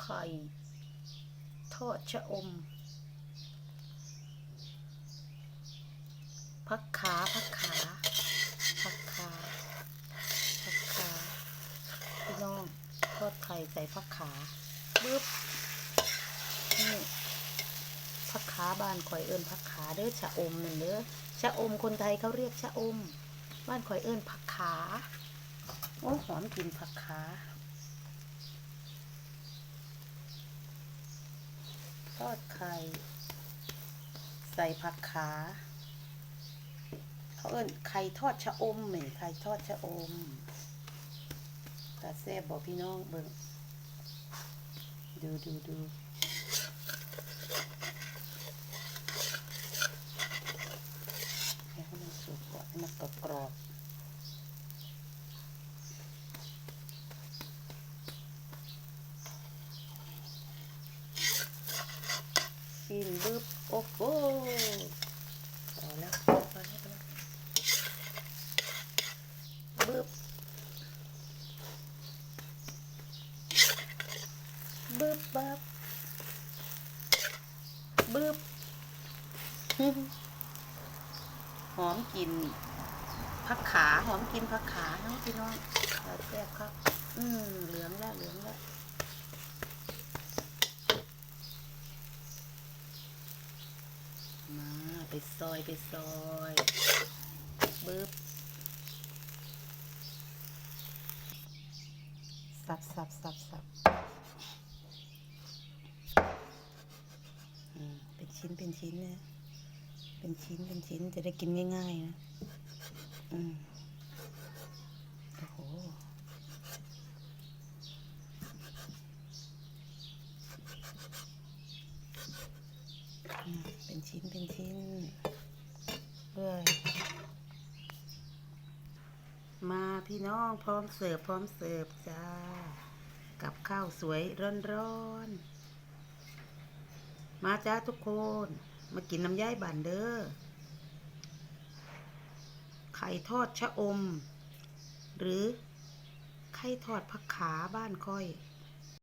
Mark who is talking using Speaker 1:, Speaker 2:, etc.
Speaker 1: ไข่ ทอดชะอม พักขาพักขาพักขาพักขาพี่น้องทอดไข่ใส่พักขาบึ๊บนี่พักขาบ้านข่อยเอิญพักขาเด้อชะอมนั่นเด้อชะอมคนไทยเขาเรียกชะอม บ้านข่อยเอิญผักขา โอ้หอมกลินผักขา ทอดไข่ ใส่ผักขาเขาเอิ้นไข่ทอดชะอมเหม่ไข่ทอดชะอมตาแซ่บบอกพี่น้องเบิ่งดูดูดูให้ให้มันสุกก่อนให้มันกรอบกรอบๆ กินบึ๊บโอ้โหพอแล้วพอแล้วบึ๊บบึ๊บบับบึ๊บหอมกลินผักขาหอมกินผักขาเนาะพี่น้องเอาแซ่บครับ อืมเหลืองแล้วเหลืองแล้วมา ไปซอยไปซอยบึ๊บสับสับสับสับเป็นชิ้นเป็นชิ้นเนี่ยเป็นชิ้นเป็นชิ้นจะได้กินง่ายๆนะอืมโอ้โหอืม เป็นชิ้นเป็นชิ้นเรื่อยมาพี่น้องพร้อมเสิร์ฟพร้อมเสิร์ฟจ้า กับข้าวสวยร้อนๆ มาจ้าทุกคน มากินน้ำย่ายบันเด้อไข่ทอดชะอม หรือไข่ทอดผักขาบ้านค่อย